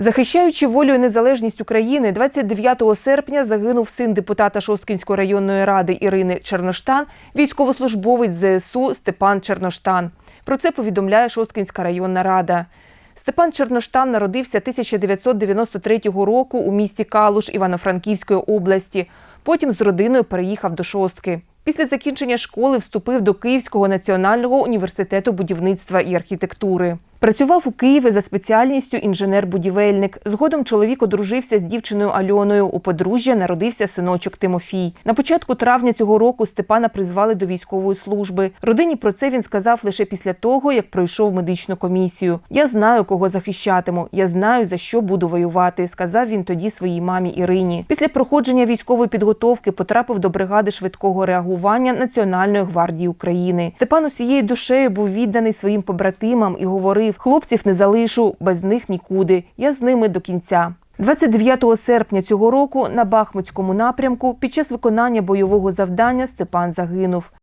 Захищаючи волю і незалежність України, 29 серпня загинув син депутата Шосткінської районної ради Ірини Черноштан, військовослужбовець ЗСУ Степан Черноштан. Про це повідомляє Шосткінська районна рада. Степан Черноштан народився 1993 року у місті Калуш Івано-Франківської області. Потім з родиною переїхав до Шостки. Після закінчення школи вступив до Київського національного університету будівництва і архітектури. Працював у Києві за спеціальністю інженер-будівельник. Згодом чоловік одружився з дівчиною Альоною. У подружжя народився синочок Тимофій. На початку травня цього року Степана призвали до військової служби. Родині про це він сказав лише після того, як пройшов медичну комісію. Я знаю, кого захищатиму. Я знаю за що буду воювати. сказав він тоді своїй мамі Ірині. Після проходження військової підготовки потрапив до бригади швидкого реагування Національної гвардії України. Степан усією душею був відданий своїм побратимам і говорив: хлопців не залишу, без них нікуди. Я з ними до кінця. 29 серпня цього року на Бахмутському напрямку під час виконання бойового завдання Степан загинув.